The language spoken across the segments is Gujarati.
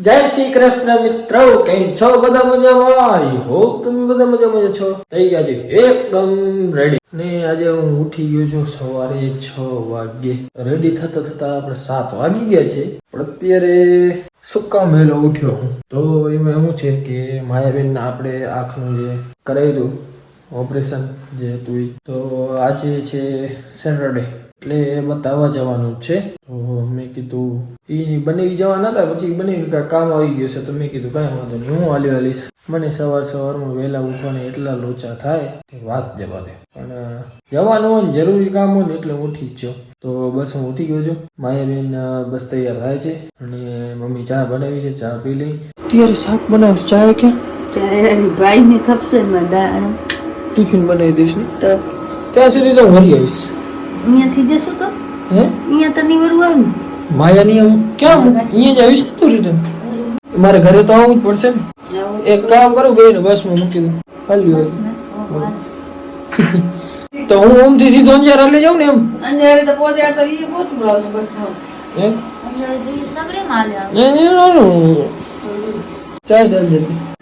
જય શ્રી કૃષ્ણ મિત્રો, કેમ છો બધા મજામાં? આઈ હોપ તમે બધા મજામાં છો. થઈ ગયા છે, એકદમ રેડી ને આજે હું ઉઠી ગયો છું સવારે છ વાગ્યે. રેડી થતા થતા આપણે સાત વાગી ગયા છે, પણ અત્યારે શું મેલો ઉઠ્યો હું? તો એમાં એવું છે કે માયાબેન આપણે આંખનું જે કરાવ્યું ઓપરેશન જે હતું એ તો આજે છે સેટરડે એટલે એ બતાવવા જવાનું જ છે. તો મેં કીધું એ બનાવી જવાના હતા પછી બનાવી કામ આવી ગયું છે તો મેં કીધું કાંઈ વાંધો નહીં હું હાલી હાલીશ. મને સવાર સવારમાં વહેલા ઉઠવાને એટલા લોચા થાય કે વાત જવા દે પણ જવાનું હોય ને જરૂરી કામ હોય ને એટલે ઉઠી જ જાઉં તો બસ હું ઉઠી ગયો છું. માયાબેન બેન બસ તૈયાર થાય છે. અને મમ્મી ચા બનાવી છે ચા પી લઈ. અત્યારે શાક બનાવ ચા ક્યાં? ભાઈ ને ખપશે દાળ ટિફિન બનાવી દઈશ ને? તો? ત્યાં સુધી તો હું આવીશ. અહીંયાથી જશું તો? હે? અહીંયા તો નહીં માયા માયાની હું ક્યાં અહીંયા જ આવીશ તું રિટર્ન મારે ઘરે તો આવવું જ પડશે ને. એક કામ કરું બેન બસમાં મૂકી દઉં. હાલ્યું બસ. તો હું ઓમથી સીધો અંજાર લઈ જાઉં ને એમ? અંજાર તો પહોંચાડ તો ઈ પોતું આવશે બસ હે? અંજાર જઈ સબરે માલે આવે. એ ના, ના. ચાલ ચાલ જલ્દી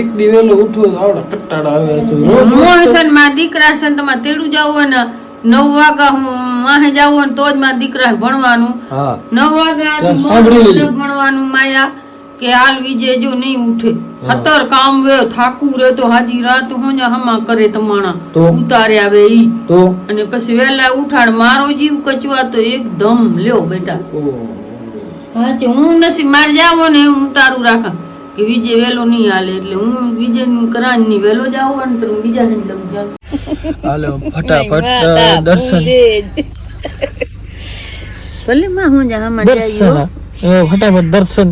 એક દિવેલો ઉઠવો તો આવડે કટ્ટાળા આવે તો. હું ને દીકરા છે ને તમારે તેડું જવું ને નવ વાગા હું માહે જાવ ને તો જ મારા દીકરા ભણવાનું. નવ વાગ્યા. ભણવાનું માયા કે હાલ વિજય જો નહીં ઉઠે. હતર કામ વે થાકું રે તો હાજી રાત હું હમા કરે તમાણા? ઉતારે આવે ઈ. તો? અને પછી વેલા ઉઠાડ મારો જીવ કચવા તો એકદમ લ્યો બેટા. હાચે હું નસી મારે જાવો ને હું તારું રાખા. કે વિજય વહેલો નહીં હાલે એટલે હું વિજયનું નહીં વહેલો જ આવું ને તો હું બીજા ને લઉં જાઉં હાલો ફટાફટ દર્શન. ભલે માં હું જા હમા દર્શન. ફટાફટ દર્શન.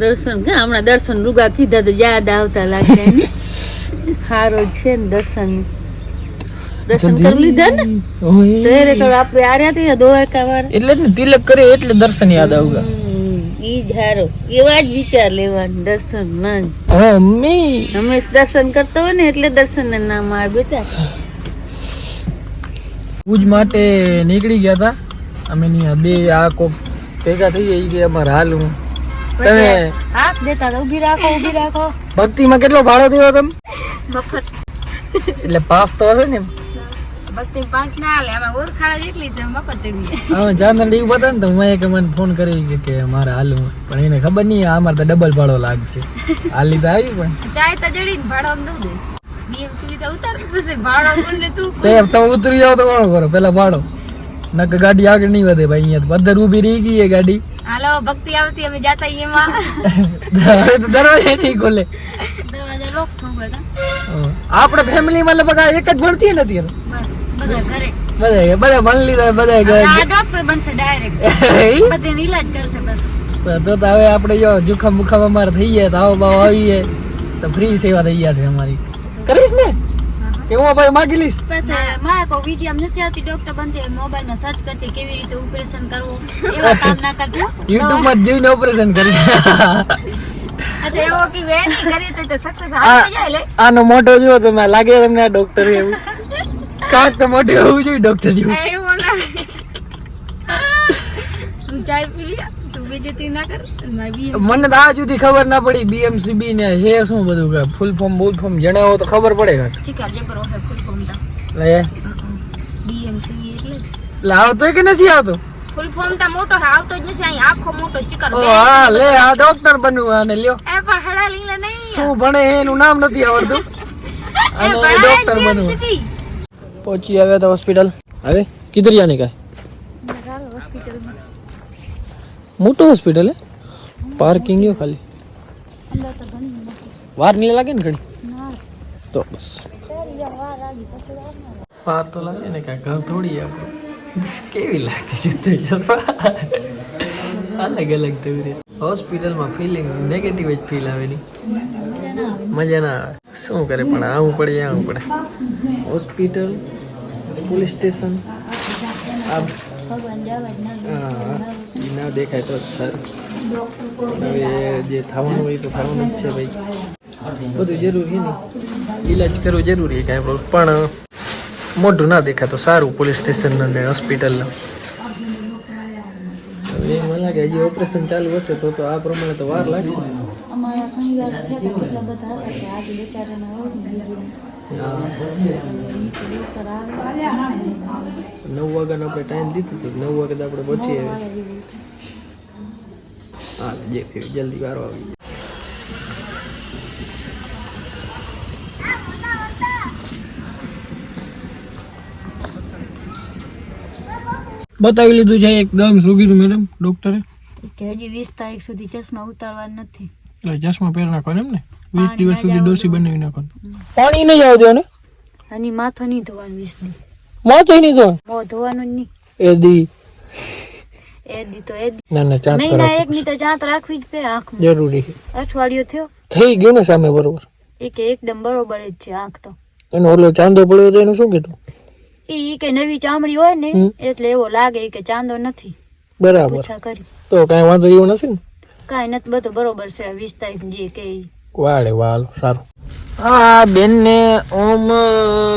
દર્શન કે હમણાં દર્શન રૂગા કીધા તો યાદ આવતા લાગે ને. હારો છે ને દર્શન. દર્શન કરી લીધા ને. તો એ રે આપણે આર્યા તે દ્વારકા વાળા એટલે જ ને તિલક કરે એટલે દર્શન યાદ આવગા. હારો એવા જ વિચાર લેવાનું દર્શન ના. મમ્મી. હંમેશ દર્શન કરતો હોય ને એટલે દર્શન નામ આવે બેટા. ભુજ માટે નીકળી ગયા હતા અમે ની બે આ કોક ભેગા થઈ ગયા કે અમાર અમારે હાલવું. તમે હાથ દેતા તો ઊભી રાખો ઊભી રાખો. ભક્તિમાં કેટલો ભાડો થયો તમે? મફત. એટલે પાસ તો હશે ને ભક્તિ પાંચ ના હાલે આમાં ઓળખાણ જેટલી છે મફત તેડવી હવે ચાંદન એવું બતા ને તો મેં કે મને ફોન કરી કે મારે હાલવું પણ એને ખબર નહીં અમારે તો ડબલ ભાડો લાગશે. હાલી તો આવી પણ. ચાય તો જડીને ભાડો આમ દઉં બીએમસી લીધા ઉતાર પછી ભાડો કોણ તું તે તમે ઉતરી જાવ તો કોણ કરો? પેલા ભાડો. નક ગાડી આગળ નહીં વધે ભાઈ અહીંયા તો પદ્ધર ઊભી રહી ગઈ એ ગાડી. હાલો ભક્તિ આવતી અમે જાતા એમાં. હવે તો દરવાજા નહીં ખોલે. દરવાજા લોક ઠોકો હતા આપણે ફેમિલીમાં લગભગ એક જ ભણતી નથી બસ. બધા ઘરે. બધા બધા ભણી લીધા બધા આ ડોક્ટર બનશે ડાયરેક્ટ બધાને ઈલાજ કરશે બસ. તો તો હવે આપણે જો જુખામ બુખામ અમારે થઈ જાય તાવ બાવ આવી જાય તો ફ્રી સેવા થઈ જશે અમારી. કરીશ ને? કે હું ભાઈ માગી લઈશ? મારા કોઈ વીડિયો નથી આવતી ડોક્ટર બનતી મોબાઈલમાં સર્ચ કરતી કેવી રીતે ઓપરેશન કરવું એવા કામ ના કરજો યુટ્યુબમાં જોઈને ઓપરેશન કરી અરે એવો કે વેની કરી તો સક્સેસ આ આનો મોટો જો તમે લાગે તમને ડોક્ટર એવું. કાંક તો મોટી હોવું જોઈએ ડોક્ટર જેવું. એવું ના ચાય પી તું બીજું ના કર મને તો આજ સુધી ખબર ના પડી બીએમસીબી ને હે શું બધું કે ફૂલ ફોર્મ બુલ ફોર્મ જણાવો તો ખબર પડે કાંઈક. ચિકાર જબર હોય ફૂલ ફોર્મ તા. લે બીએમસીબી એટલે? લાવતો કે નથી આવતો? ફૂલ ફોર્મ તા મોટો હે આવતો જ નથી અહીં આખો મોટો ચિકાર ઓ હા લે આ ડોક્ટર બનવું અને લ્યો. એ પણ હડા લીલા નહીં શું ભણે એનું નામ નથી આવડતું. અને ડોક્ટર બનવું પહોંચી આવ્યા હતા હોસ્પિટલ હવે કિધર જાને કાય મોટું હોસ્પિટલ હે? પાર્કિંગ હે ખાલી. વાર નહીં લાગે ને ઘણી? તો બસ. વાર તો લાગે ને કાંઈ, ઘર થોડી આપણું કેવી લાગતી જુદી અલગ અલગ તેવી હોસ્પિટલમાં ફિલિંગ નેગેટિવ જ ફીલ આવે ની. મજા ના શું કરે પણ આવું પડે આવું પડે. Hospital, police station. આ ના દેખાય તો સારું. હવે જે થવાનું હોય તો થવાનું જ છે ભાઈ. બધું જરૂરી ને. ઈલાજ કરવું જરૂરી કાંઈ પણ. મોઢું ના દેખાય તો સારું પોલીસ સ્ટેશન અને હોસ્પિટલ હવે મને લાગે, હજી ઓપરેશન ચાલુ હશે તો તો આ પ્રમાણે તો વાર લાગશે. અમારા શનિવાર થયા હતા બધા આજે બિચારાના નવ વાગ્યાનો આપણે ટાઈમ દીધું હતું નવ વાગે તો આપણે પહોંચી થયું. હા જે થયું જલ્દી વારો આવી. બતાવી લીધું છે એકદમ શું કીધું મેડમ ડોક્ટરે કે હજી વીસ તારીખ સુધી ચશ્મા ઉતારવા નથી ચશ્મા પહેરી નાખવાના એમ ને વીસ દિવસ સુધી ડોસી બનાવી નાખવાનું પાણી નહીં જવા દેવાનું અને માથો નહીં ધોવાનું વીસ દી માથો નહીં ધોવાનું? મોં ધોવાનું જ નહીં. એ દી. એ દી તો એ દી. ના ના ચાંદ મહિના કરાવ એક ની તો ચાંત રાખવી જ પે આંખમાં. જરૂરી છે. અઠવાડિયું થયો. થઈ ગયું ને સામે બરોબર. એ કે એકદમ બરોબર જ છે આંખ તો. એનો ઓલો ચાંદો પડ્યો તો એનું શું કીધું ઈ કે નવી ચામડી હોય ને એટલે એવો લાગે કે ચાંદો નથી. બરાબર. પૂછા તો કાંઈ વાંધો એવો નથી ને? કાંઈ નથી બધું બરોબર છે વીસ તારીખ જે કે. વાળે વાલ સારું. આ બેન ને ઓમ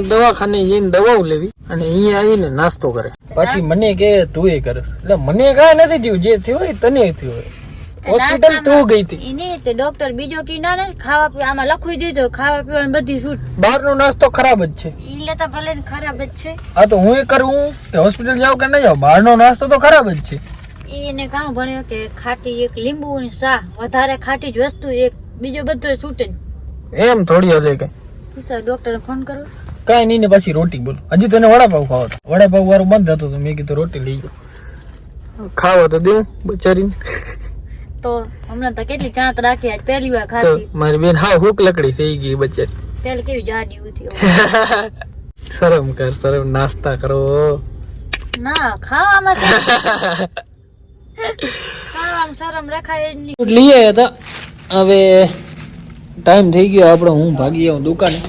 દવાખાને જઈને દવાઓ લેવી અને અહીંયા આવીને નાસ્તો કરે. પછી મને કે તું એ કરે. એટલે મને કાંઈ નથી થયું જે થયું હોય તને થયું હોય. હોસ્પિટલ તું ગઈ હતી. એને નહીં તે ડોક્ટર બીજો કી ના ને ખાવા પીવા આમાં લખવી દીધો ખાવા પીવાની બધી છૂટ. બહારનો નાસ્તો ખરાબ જ છે. ઈ લેતા ભલે ખરાબ જ છે. આ તો હું એ કરું? કે હોસ્પિટલ જાવ કે ન જાવ બહારનો નાસ્તો તો ખરાબ જ છે. એને કામ ભણ્યો કે ખાટી એક લીંબુ ને શા વધારે ખાટી જ વસ્તુ એક બીજો બધો છૂટે એમ થોડી હલે કઈ. પૂછા ડોક્ટર ફોન કરો કાંઈ નહીં ને પછી રોટી બોલ. હજી તને વડાપાવ ખાવો હતો. વડાપાવ વાળું બંધ હતો તો મેં કીધું રોટી લઈ ગયો ખાવા તો દેવું બચારીને. તો હમણાં તો કેટલી ચાંત રાખી આજ પહેલી વાર તો ખાધી. મારી બેન હા હુક લકડી થઈ ગઈ બચારી. પહેલ કેવી જાડી ઉઠી શરમ કર શરમ નાસ્તા કરો. ના ખાવામાં શરમ- ખાવામાં શરમ રખાય લઈએ હતા. હવે ટાઈમ થઈ ગયો આપણો હું ભાગી આવું દુકાને.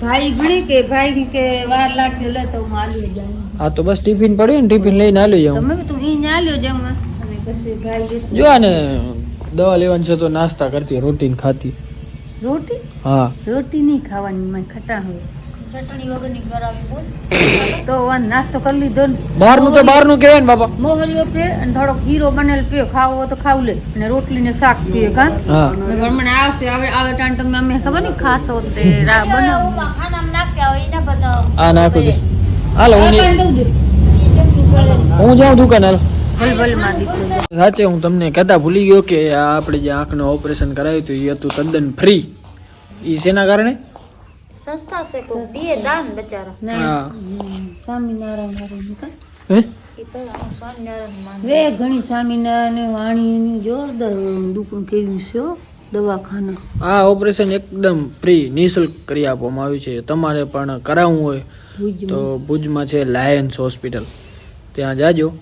ભાઈ ભણી કે ભાઈ કે વાર લાગશે લે તો હું આલ્યો જાઉં. હા તો બસ ટિફિન પડ્યું ને ટિફિન લઈને આલી જાઉં. તમે તું અહીં આલ્યો જાઉં અને પછી ભાઈ જો આને દવા લેવાની છે તો નાસ્તા કરતી રોટીન ખાતી. રોટી? હા. રોટી નહીં ખાવાની મને ખટા હોય. ચટણી વગરની કરાવી બોલ. તો વાન નાસ્તો કરી લીધો ને. બહારનું તો બહારનું કહેવાય ને બાપા. મોહરીઓ પે અને થોડોક હીરો બનેલ પીઓ ખાવો તો ખાવ લે. અને રોટલી ને શાક પીએ કા પણ મને આવશે. આવે આવે ટાઈમ તમે અમે ખબર નહીં ખાશો તે રા બનાવો. ખાનામાં નાખ્યા હોય એના બધા આ નાખું દે હાલો હું આ પાણી દઉં દે. હું જાઉં દુકાન હાલો. ભલ ભલમાં દીકરો સાચે હું તમને કહેતા ભૂલી ગયો કે આપડે આપણે જે આંખનું ઓપરેશન કરાવ્યું હતું એ હતું તદ્દન ફ્રી એ શેના કારણે? સસ્તા છે કોક દીએ દાન બચારા. હા. સ્વામિનારાયણ હારું કા? હે? એ પેલા સ્વામિનારાયણ માન. વે ઘણી સ્વામિનારાયણ વાણીની જોરદાર દુકાન કેવી છે દવાખાના. આ ઓપરેશન એકદમ ફ્રી નિઃશુલ્ક કરી આપવામાં આવ્યું છે. તમારે પણ કરાવવું હોય તો ભુજમાં છે લાયન્સ હોસ્પિટલ ત્યાં જાજો.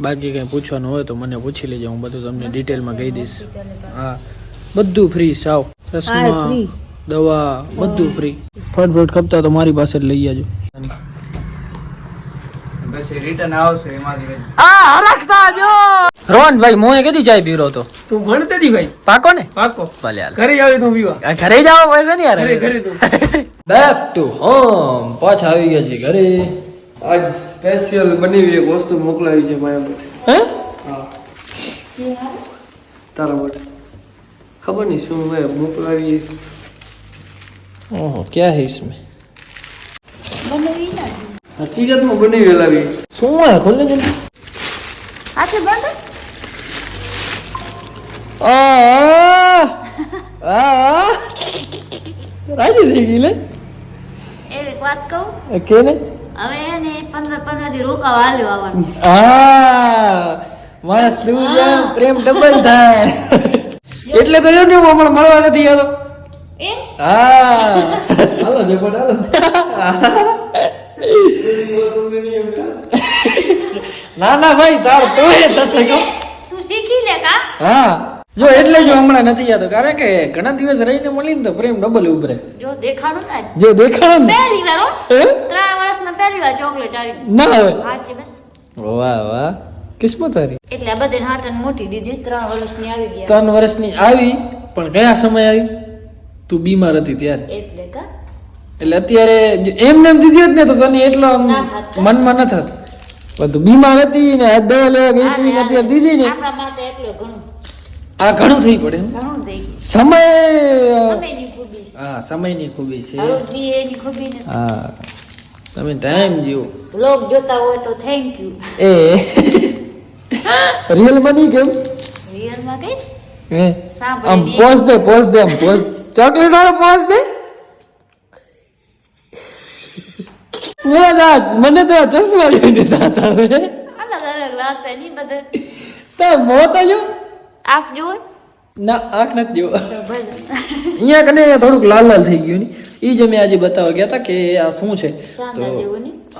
બાકી કંઈ પૂછવાનું હોય તો મને પૂછી લેજો. હું બધું તમને ડિટેલમાં કહી દઈશ. હા. બધું ફ્રી સાવ. ચશ્મા. દવા બધું ફ્રી ફટ ફટ ખપતા તો મારી પાસે લઈ જાજો રિટર્ન આવશે એમાંથી રોહનભાઈ મોએ કદી ચાય પીરો તો? તું ભણતી ભાઈ. પાકો ને? પાકો. ભલે હાલ. ઘરે આવી તું પીવા. ઘરે જાવ પૈસા નહીં યાર ઘરે તું. બેક ટુ હોમ પાછા આવી ગયા છે ઘરે. આજ સ્પેશિયલ બની એક વસ્તુ મોકલાવી છે મારા માટે. હે? તારા માટે. ખબર નહીં શું મેં મોકલાવી ઓહો ક્યાં હે ઇસમે હકીકતમાં બની વેલાવી શું હે ખોલે જલ્દી આછે બંધ? આ આ રાજી થઈ ગઈ લે? એક વાત કહું? કે ને હવે એને 15 15 થી રોકા વાલ્યો આવવાનું. આ માણસ દૂર પ્રેમ ડબલ થાય. એટલે તો ને હમણાં મળવા નથી આવ્યો એમ હા હાલો ઝપટ હાલો ના ના ભાઈ તાર તો એ થશે કો તું શીખી લે કા? હા. જો એટલે જો હમણાં નથી આવતો કારણ કે ઘણા દિવસ રહીને મળીને તો પ્રેમ ડબલ ઉભરે. જો દેખાડું ને. જો દેખાડો ને. પહેલી વાર હો? ત્રણ વર્ષના પહેલી વાર ચોકલેટ આવી. ના હવે. હાચે બસ. વાહ વાહ. કિસ્મત હારી. એટલે બધે હાટન મોટી દીધી ત્રણ વર્ષની આવી ગયા. ત્રણ વર્ષની આવી પણ કયા સમય આવી? તું બીમાર હતી ત્યારે. એટલે કા? એટલે અત્યારે એમ નેમ દીધી હોત ને તો તને એટલો મનમાં ન થાત. બધું બીમાર હતી ને આ દવા લેવા ગઈ હતી ને અત્યારે દીધી ને. આ ઘણું થઈ પડે સમય હા સમયની ખૂબી છે. હા તમે ટાઈમ જીવો લોક જોતા હોય તો થેન્ક યુ એ. રિયલ મની કેમ રિયલમાં કઈ હે? આમ પોસ દે પોસ દે આમ પોસ ચોકલેટ વાળો પોસ દે. મેં દાંત મને તો ચશ્મા અલગ અલગ લાગતા નહીં બધા. તો મોત જો આપ જો ના આંખ નથી જો અહીંયા કને થોડુંક લાલ લાલ થઈ ગયું ને. એ જે મેં આજે બતાવવા ગયા હતા કે આ શું છે?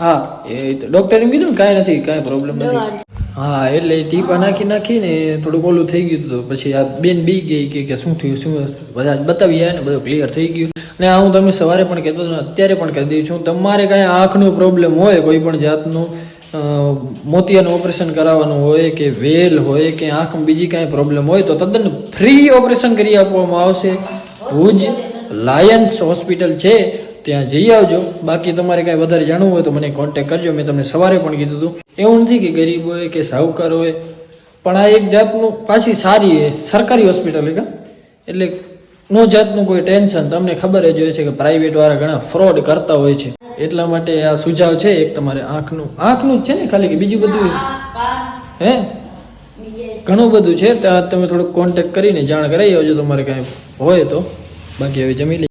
હા એ તો ડોક્ટરે એમ કીધું ને કાંઈ નથી કાંઈ પ્રોબ્લેમ નથી. હા, એટલે ટીપા નાખી નાખીને થોડુંક ઓલું થઈ ગયું હતું. પછી આ બેન બી ગઈ કે શું થયું, શું બધા બતાવી ને બધું ક્લિયર થઈ ગયું. ને આ હું તમને સવારે પણ કહેતો હતો અત્યારે પણ કહી દઉં છું, તમારે કાંઈ આંખનો પ્રોબ્લેમ હોય, કોઈ પણ જાતનું મોતિયાનું ઓપરેશન કરાવવાનું હોય કે વેલ હોય કે આંખમાં બીજી કાંઈ પ્રોબ્લેમ હોય, તો તદ્દન ફ્રી ઓપરેશન કરી આપવામાં આવશે. ભુજ લાયન્સ હોસ્પિટલ છે. ત્યાં જઈ આવજો. બાકી તમારે કાંઈ વધારે જાણવું હોય તો મને કોન્ટેક કરજો. મેં તમને સવારે પણ કીધું હતું. એવું નથી કે ગરીબ હોય કે સાહુકાર હોય. પણ આ એક જાતનું પાછી સારી સરકારી હોસ્પિટલ એક એટલે નો જાતનું કોઈ ટેન્શન. તમને ખબર જ હોય છે કે પ્રાઇવેટવાળા ઘણા ફ્રોડ કરતા હોય છે. એટલા માટે આ સુઝાવ છે એક તમારે આંખનું. આંખનું જ છે ને ખાલી કે બીજું બધું હે? ઘણું બધું છે. ત્યાં તમે થોડુંક કોન્ટેક્ટ કરીને જાણ કરાવી આવજો. તમારે કાંઈ હોય તો. બાકી હવે જમી